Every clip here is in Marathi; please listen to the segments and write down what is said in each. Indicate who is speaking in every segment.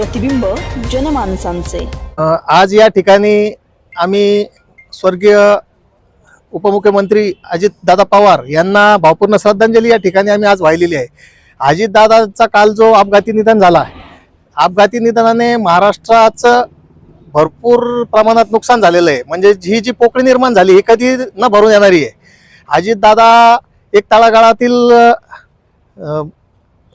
Speaker 1: प्रतिबिंब जनमानसांचे.
Speaker 2: आज या ठिकाणी आम्ही स्वर्गीय उपमुख्यमंत्री अजितदादा पवार यांना भावपूर्ण श्रद्धांजली या ठिकाणी आम्ही आज वाहिलेली आहे. अजितदादाचा काल जो अपघाती निधन झाला अपघाती निधनाने महाराष्ट्राचं भरपूर प्रमाणात नुकसान झालेलं आहे. म्हणजे ही जी पोकळी निर्माण झाली ही कधी न भरून येणारी आहे. अजितदादा एक तळागाळातील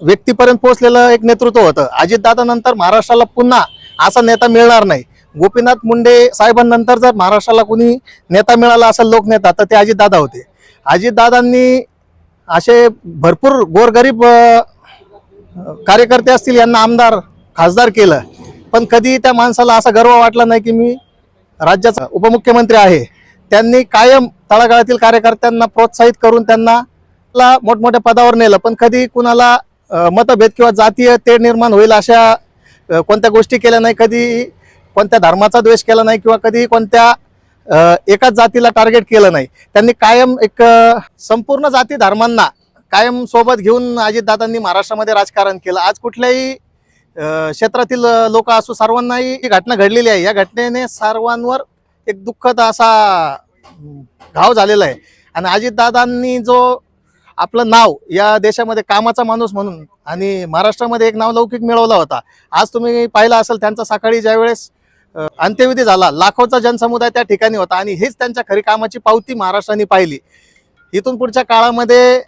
Speaker 2: व्यक्तीपर्यंत पोहोचलेलं एक नेतृत्व होतं. अजितदादानंतर महाराष्ट्राला पुन्हा असा नेता मिळणार नाही. गोपीनाथ मुंडे साहेबांनंतर जर महाराष्ट्राला कुणी नेता मिळाला असेल लोकनेता तर ते अजितदादा होते. अजितदादांनी असे भरपूर गोरगरीब कार्यकर्ते असतील यांना आमदार खासदार केलं. पण कधी त्या माणसाला असा गर्व वाटला नाही की मी राज्याचा उपमुख्यमंत्री आहे. त्यांनी कायम तळागाळातील कार्यकर्त्यांना प्रोत्साहित करून त्यांना ला मोठमोठ्या पदावर नेलं. पण कधी कुणाला मतभेद किंवा जातीय तेढ निर्माण होईल अशा कोणत्या गोष्टी केल्या नाही कधी कोणत्या धर्माचा द्वेष केला नाही किंवा कधी कोणत्या एकाच जातीला टार्गेट केलं नाही. त्यांनी कायम एक संपूर्ण जाती धर्मांना कायम सोबत घेऊन अजितदादांनी महाराष्ट्रामध्ये राजकारण केलं. आज कुठल्याही क्षेत्रातील लोक असो सर्वांनाही ही घटना घडलेली आहे. या घटनेने सर्वांवर एक दुःखद असा घाव झालेला आहे. आणि अजितदादांनी जो आपलं नाव या देशामध्ये कामाचा माणूस म्हणून आणि महाराष्ट्रामध्ये एक नावलौकिक मिळवला होता. आज तुम्ही पाहिलं असेल त्यांचा सकाळी ज्यावेळेस अंत्यविधी झाला लाखोचा जनसमुदाय त्या ठिकाणी होता आणि हेच त्यांच्या खरी कामाची पावती महाराष्ट्राने पाहिली. इथून पुढच्या काळामध्ये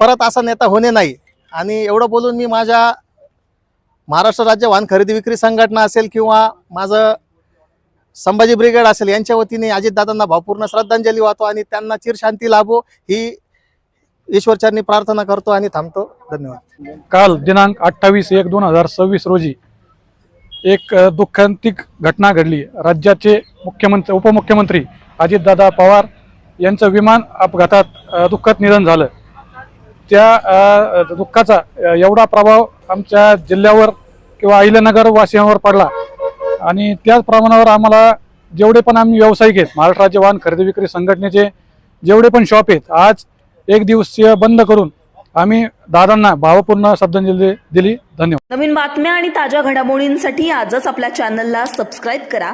Speaker 2: परत असा नेता होणे नाही. आणि एवढं बोलून मी माझ्या महाराष्ट्र राज्य वाहन खरेदी विक्री संघटना असेल किंवा माझं संभाजी ब्रिगेड असेल यांच्या वतीने अजितदादांना भावपूर्ण श्रद्धांजली वाहतो आणि त्यांना चिरशांती लाभो ही ईश्वरचरणी प्रार्थना करतो आणि थांबतो. धन्यवाद.
Speaker 3: काल दिनांक अठ्ठावीस एक दोन हजार सव्वीस रोजी एक दुःखांतिक घटना घडली. राज्याचे मुख्यमंत्री उपमुख्यमंत्री अजितदादा पवार यांचं विमान अपघातात दुःखात दुःखद निधन झालं. त्या दुःखाचा एवढा प्रभाव आमच्या जिल्ह्यावर किंवा अहिल्यानगर वासियांवर पडला. आणि त्याच प्रमाणावर आम्हाला जेवढे पण आम्ही व्यावसायिक आहेत महाराष्ट्र राज्य वाहन खरेदी विक्री संघटनेचे जेवढे पण शॉप आहेत आज एक दिवसीय बंद करून आम्ही दादांना भावपूर्ण श्रद्धांजली दिली. धन्यवाद.
Speaker 1: नवीन बातम्या आणि ताज्या घडामोडींसाठी आजच आपल्या चॅनलला सबस्क्राईब करा.